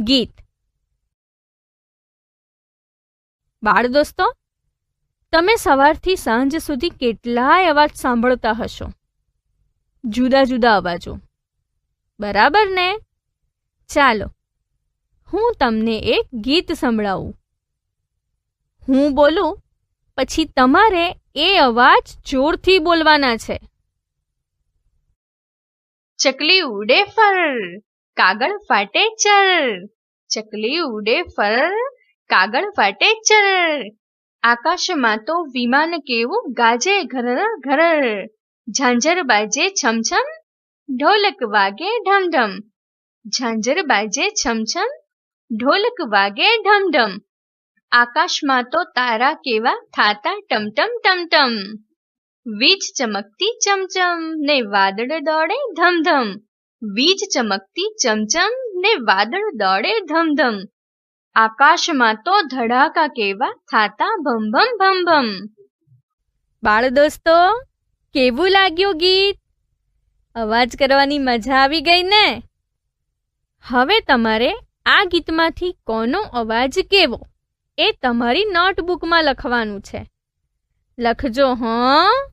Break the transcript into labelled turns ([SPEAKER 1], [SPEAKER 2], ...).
[SPEAKER 1] ગીત. બાળ દોસ્તો, તમે સવારથી સાંજ સુધી કેટલાય અવાજ સાંભળતા હશો. જુદા જુદા અવાજો. બરાબર ને? ચાલો, હું તમને એક ગીત સંભળાવું. હું બોલું, પછી તમારે એ અવાજ જોરથી બોલવાના છે.
[SPEAKER 2] ચકલી ઉડે ફર. કાગળ ફાટે ચર ચકલી ઉડે ફર કાગળ ફાટે ચર આકાશમાં તો વિમાન કેવું ગાજે ઘરર ઘરર ઝાંઝર બાજે છમછમ ઢોલક વાગે ઢમઢમ ઝાંઝર બાજે છમછમ ઢોલક વાગે ઢમઢમ આકાશમાં તો તારા કેવા થાતા ટમટમ ટમટમ વીજ ચમકતી ચમચમ ને વાદળ દોડે ધમધમ વીજ ચમકતી ચમચમ ને વાદળ દોડે ધમધમ. આકાશમાં તો ધડાકા કેવા થાતા ભમભમ ભમ ભમ ભમ
[SPEAKER 1] બાળ દોસ્તો કેવું લાગ્યું ગીત? અવાજ કરવાની મજા આવી ગઈ ને? હવે તમારે આ ગીતમાંથી કોનો અવાજ કેવો? એ તમારી નોટબુકમાં લખવાનું છે. લખજો, હં?